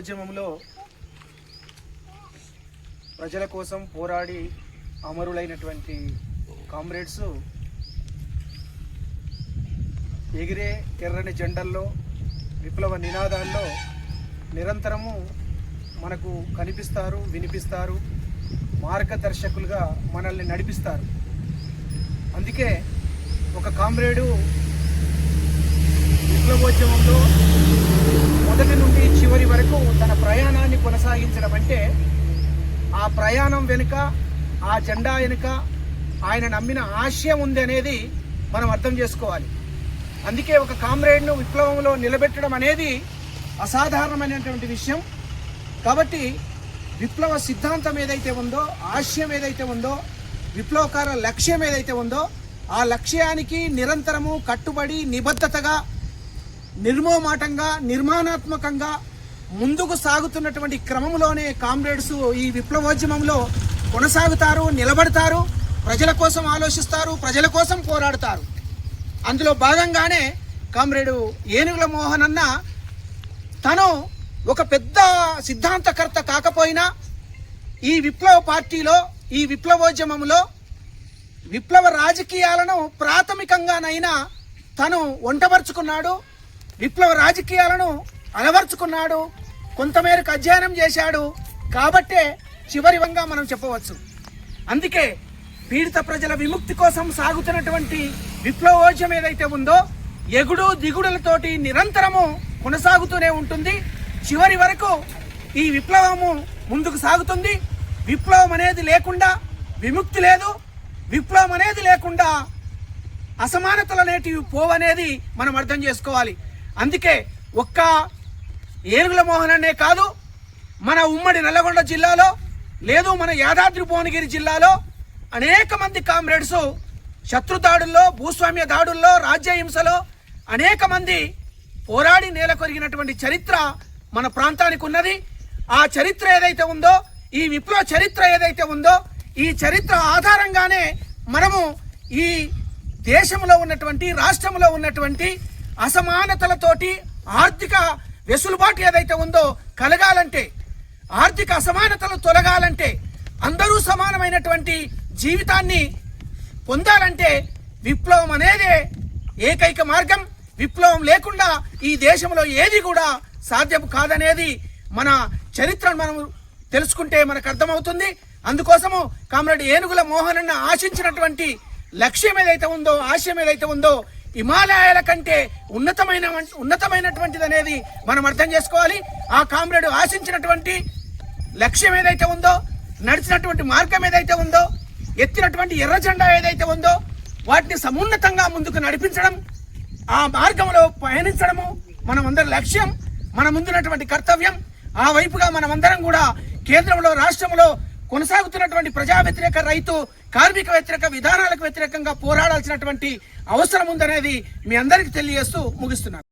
ఉద్యమంలో ప్రజల కోసం పోరాడి అమరులైనటువంటి కామ్రేడ్స్ ఎగిరే ఎర్రని జెండల్లో విప్లవ నినాదాల్లో నిరంతరము మనకు కనిపిస్తారు వినిపిస్తారు మార్గదర్శకులుగా మనల్ని నడిపిస్తారు. అందుకే ఒక కామ్రేడు విప్లవోద్యమంలో మొదటి నుండి వరకు తన ప్రయాణాన్ని కొనసాగించడం అంటే ఆ ప్రయాణం వెనుక ఆ జెండా వెనుక ఆయన నమ్మిన ఆశయం ఉంది అనేది మనం అర్థం చేసుకోవాలి. అందుకే ఒక కామ్రేడ్ను విప్లవంలో నిలబెట్టడం అనేది అసాధారణమైనటువంటి విషయం. కాబట్టి విప్లవ సిద్ధాంతం ఏదైతే ఉందో ఆశయం ఏదైతే ఉందో విప్లవకార లక్ష్యం ఏదైతే ఉందో ఆ లక్ష్యానికి నిరంతరము కట్టుబడి నిబద్ధతగా నిర్మోమాటంగా నిర్మాణాత్మకంగా ముందుకు సాగుతున్నటువంటి క్రమంలోనే కామ్రేడ్స్ ఈ విప్లవోద్యమంలో కొనసాగుతారు నిలబడతారు ప్రజల కోసం ఆలోచిస్తారు ప్రజల కోసం పోరాడతారు. అందులో భాగంగానే కామ్రేడు ఏనుగుల మోహన్ అన్న తను ఒక పెద్ద సిద్ధాంతకర్త కాకపోయినా ఈ విప్లవ పార్టీలో ఈ విప్లవోద్యమంలో విప్లవ రాజకీయాలను ప్రాథమికంగానైనా తను వంటపరుచుకున్నాడు విప్లవ రాజకీయాలను అలవర్చుకున్నాడు కొంతమేరకు అధ్యయనం చేశాడు కాబట్టే చివరివంగా మనం చెప్పవచ్చు. అందుకే పీడిత ప్రజల విముక్తి కోసం సాగుతున్నటువంటి విప్లవోద్యమం ఏదైతే ఉందో ఎగుడు దిగుడులతోటి నిరంతరము కొనసాగుతూనే ఉంటుంది. చివరి వరకు ఈ విప్లవము ముందుకు సాగుతుంది. విప్లవం అనేది లేకుండా విముక్తి లేదు. విప్లవం అనేది లేకుండా అసమానతలు అనేటివి పోవనేది మనం అర్థం చేసుకోవాలి. అందుకే ఒక్క ఏనుగుల మోహన్ అనే కాదు మన ఉమ్మడి నల్లగొండ జిల్లాలో లేదు మన యాదాద్రి భువనగిరి జిల్లాలో అనేక మంది కామ్రేడ్స్ శత్రు దాడుల్లో భూస్వామ్య దాడుల్లో రాజ్య హింసలో అనేక మంది పోరాడి నేల కొరిగినటువంటి చరిత్ర మన ప్రాంతానికి ఉన్నది. ఆ చరిత్ర ఏదైతే ఉందో ఈ విప్లవ చరిత్ర ఏదైతే ఉందో ఈ చరిత్ర ఆధారంగానే మనము ఈ దేశంలో ఉన్నటువంటి రాష్ట్రంలో ఉన్నటువంటి అసమానతలతోటి ఆర్థిక వెసులుబాటు ఏదైతే ఉందో కలగాలంటే ఆర్థిక అసమానతలు తొలగాలంటే అందరూ సమానమైనటువంటి జీవితాన్ని పొందాలంటే విప్లవం అనేదే ఏకైక మార్గం. విప్లవం లేకుండా ఈ దేశంలో ఏది కూడా సాధ్యం కాదనేది మన చరిత్రను మనం తెలుసుకుంటే మనకు అర్థమవుతుంది. అందుకోసము కామ్రేడ్ ఏనుగుల మోహనన్న ఆశించినటువంటి లక్ష్యం ఏదైతే ఉందో ఆశయం ఏదైతే ఉందో హిమాలయాల కంటే ఉన్నతమైన ఉన్నతమైనటువంటిది అనేది మనం అర్థం చేసుకోవాలి. ఆ కామ్రేడ్ ఆశించినటువంటి లక్ష్యం ఏదైతే ఉందో నడిచినటువంటి మార్గం ఏదైతే ఉందో ఎత్తినటువంటి ఎర్ర జెండా ఏదైతే ఉందో వాటిని సమున్నతంగా ముందుకు నడిపించడం ఆ మార్గంలో పయనించడము మనమందరి లక్ష్యం మన ముందున్నటువంటి కర్తవ్యం. ఆ వైపుగా మనమందరం కూడా కేంద్రంలో రాష్ట్రంలో కొనసాగుతున్నటువంటి ప్రజా వ్యతిరేక రైతు కార్మిక వ్యతిరేక విధానాలకు వ్యతిరేకంగా పోరాడాల్సినటువంటి అవసరం ఉందనేది మీ అందరికీ తెలియజేస్తూ ముగిస్తున్నాను.